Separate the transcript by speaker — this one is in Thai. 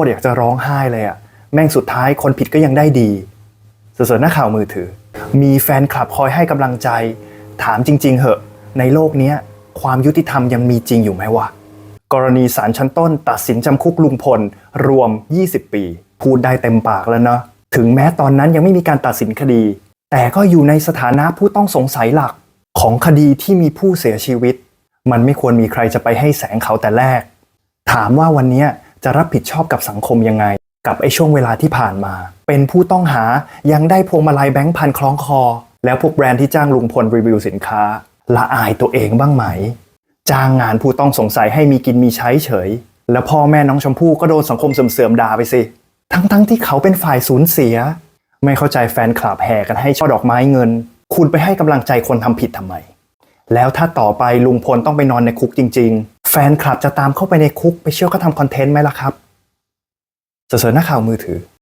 Speaker 1: ตรอยากจะร้องไห้เลยอะแม่งสุดท้ายคนผิดก็ยังได้ดีเสือๆนักข่าวมือถือ มีแฟนคลับคอยให้กำลังใจ ถามจริง ๆ เหอะ ในโลกนี้ความยุติธรรมยังมีจริงอยู่ไหมวะ กรณีศาลชั้นต้นตัดสินจำคุกลุงพล รวม 20 ปี พูดได้เต็มปากแล้วเนาะถึงแม้ตอนนั้นยังไม่มีการตัดสินคดี แต่ก็อยู่ในสถานะผู้ต้องสงสัยหลักของคดีที่มีผู้เสียชีวิต มันไม่ควรมีใครจะไปให้แสงเขาแต่แรก ถามว่าวันนี้ จะรับผิดชอบกับสังคมยังไง กับไอ้ช่วงเวลาที่ผ่านมา เป็นผู้ต้องหายังได้พวงมาลัยแบงค์พันคล้องคอ แล้วพวกแบรนด์ที่จ้างลุงพลรีวิวสินค้า ละอายตัวเองบ้างไหม จ้างงานผู้ต้องสงสัยให้มีกินมีใช้เฉย แล้วพ่อแม่น้องชมพู่ก็โดนสังคมเสื่อมๆด่าไปสิ ทั้งๆที่เขาเป็นฝ่ายสูญเสีย ไม่เข้าใจแฟนคลับแห่กันให้ช่อดอกไม้เงิน คุณไปให้กำลังใจคนทำผิดทำไม แล้วถ้าต่อไปลุงพลต้องไปนอนในคุกจริง ๆ แฟนคลับจะตามเข้าไปในคุกไปเชื่อเขาทำคอนเทนต์ไหมล่ะครับเสนอหน้าข่าวมือถือ